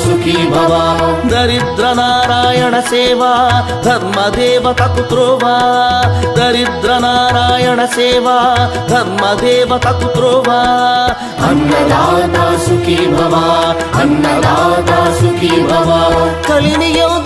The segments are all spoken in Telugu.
సుఖీ భవ దరిద్ర నారాయణ సేవ ధర్మదేవతకు త్రోవా దరిద్ర నారాయణ సేవ ధర్మదేవతకు త్రోవా అన్నదాత సుఖీ భవ అన్నదాత సుఖీ భవ కలిని ఎందుకు దండగా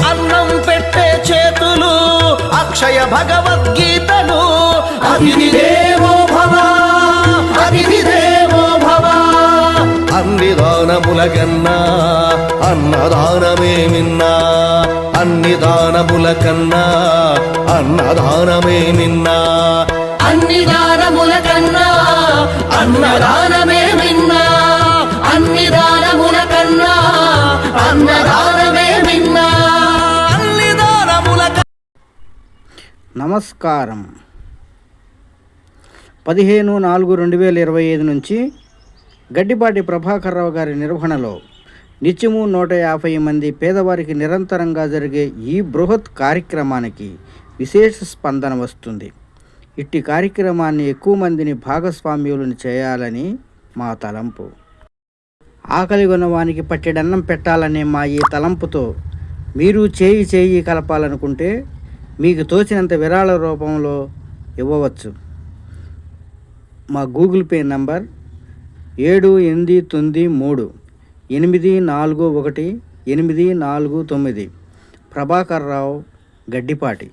అన్నం పెట్టే చేతులు అక్షయ భగవద్గీతలు. అతిథి దేవో భవ అతిథి దేవో భవ అన్ని దానముల కన్నా అన్నదానమే మిన్నా అన్ని దానముల కన్నా అన్నదానమే మిన్నా అన్ని దానముల కన్నా అన్నదానమే నమస్కారం. పదిహేను నాలుగు రెండు వేల ఇరవై ఐదు నుంచి గడ్డిపాటి ప్రభాకర్రావు గారి నిర్వహణలో నిత్యము నూట యాభై మంది పేదవారికి నిరంతరంగా జరిగే ఈ బృహత్ కార్యక్రమానికి విశేష స్పందన వస్తుంది. ఇట్టి కార్యక్రమాన్ని ఎక్కువ మందిని భాగస్వామ్యులను చేయాలని మా తలంపు. ఆకలి కొన్నవానికి పట్టెడన్నం పెట్టాలనే మా ఈ తలంపుతో మీరు చేయి చేయి కలపాలనుకుంటే మీకు తోచినంత విరాళ రూపంలో ఇవ్వవచ్చు. మా గూగుల్ పే నంబర్ ఏడు ఎనిమిది తొమ్మిది మూడు ఎనిమిది నాలుగు ఒకటి ఎనిమిది నాలుగు తొమ్మిది. ప్రభాకర్ రావు గడ్డిపాటి.